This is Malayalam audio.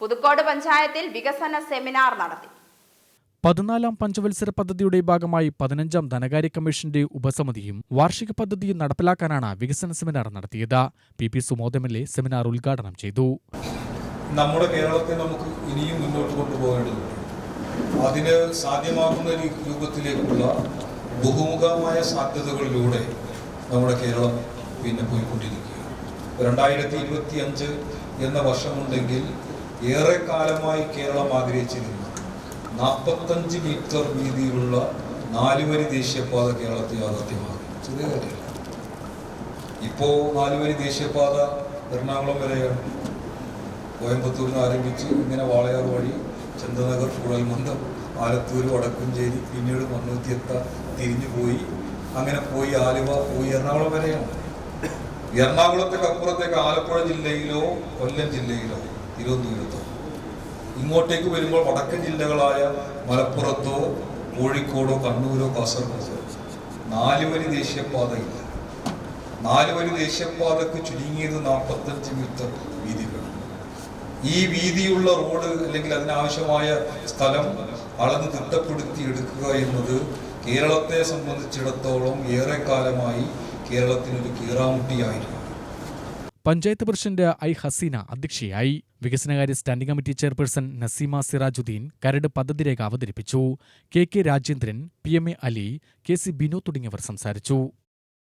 പുതുക്കോട് പഞ്ചായത്തിൽ വികസന സെമിനാർ നടത്തി. പതിനാലാം പഞ്ചവത്സര പദ്ധതിയുടെ ഭാഗമായി പതിനഞ്ചാം ധനകാര്യ കമ്മീഷന്റെ ഉപസമിതിയും വാർഷിക പദ്ധതിയും നടപ്പിലാക്കാനാണ് വികസന സെമിനാർ നടത്തിയത്. പി പി സുമോദമല്ലെ സെമിനാർ ഉദ്ഘാടനം ചെയ്തു. നമ്മുടെ കേരളത്തെ നമുക്ക് ഇനിയും മുന്നോട്ട് കൊണ്ടുപോകേണ്ടതുണ്ട്. അതിന് സാധ്യമാകുന്ന രൂപത്തിലേക്കുള്ള ബഹുമുഖമായ സാധ്യതകളിലൂടെ നമ്മുടെ കേരളം പിന്നെ പോയിക്കൊണ്ടിരിക്കുകയാണ്. രണ്ടായിരത്തി ഇരുപത്തി അഞ്ച് എന്ന വർഷമുണ്ടെങ്കിൽ ഏറെ കാലമായി കേരളം ആഗ്രഹിച്ചിരുന്നു. നാൽപ്പത്തഞ്ച് മീറ്റർ വീതിയിലുള്ള നാലുവരി ദേശീയപാത കേരളത്തിൽ യാഥാർത്ഥ്യമാകും ചെറിയ കാര്യമല്ല. ഇപ്പോൾ നാലുവരി ദേശീയപാത എറണാകുളം വരെയാണ് കോയമ്പത്തൂരിൽ നിന്ന് ആരംഭിച്ച് ഇങ്ങനെ വാളയാർ വഴി ചന്ദനഗർ കുഴൽമന്ദം ആലത്തൂർ വടക്കുംചേരി പിന്നീട് മണ്ണൂത്തിയെത്ത തിരിഞ്ഞു പോയി. അങ്ങനെ പോയി ആലുവ പോയി എറണാകുളം വരെയാണ്. എറണാകുളത്തേക്ക് അപ്പുറത്തേക്ക് ആലപ്പുഴ ജില്ലയിലോ കൊല്ലം ജില്ലയിലോ തിരുവനന്തപുരത്തോ ഇങ്ങോട്ടേക്ക് വരുമ്പോൾ വടക്കൻ ജില്ലകളായ മലപ്പുറത്തോ കോഴിക്കോടോ കണ്ണൂരോ കാസർഗോഡോ നാലുവരി ദേശീയപാതയില്ല. നാലുവരി ദേശീയപാതക്ക് ചുരുങ്ങിയത് നാൽപ്പത്തഞ്ച് മീറ്റർ വീതികൾ ഈ വീതിയുള്ള റോഡ് അല്ലെങ്കിൽ അതിനാവശ്യമായ സ്ഥലം അളന്ന് തിട്ടപ്പെടുത്തി എടുക്കുക എന്നത് കേരളത്തെ സംബന്ധിച്ചിടത്തോളം ഏറെക്കാലമായി കേരളത്തിനൊരു കീറാമുട്ടിയായിരുന്നു. പഞ്ചായത്ത് പ്രസിഡന്റ് ഐ ഹസീന അധ്യക്ഷയായി. വികസനകാര്യ standing committee chairperson Naseema Sirajuddin കരട് പദ്ധതി രേഖ അവതരിപ്പിച്ചു. K K Rajendran P M A Ali K C Binu തുടങ്ങിയവർ സംസാരിച്ചു.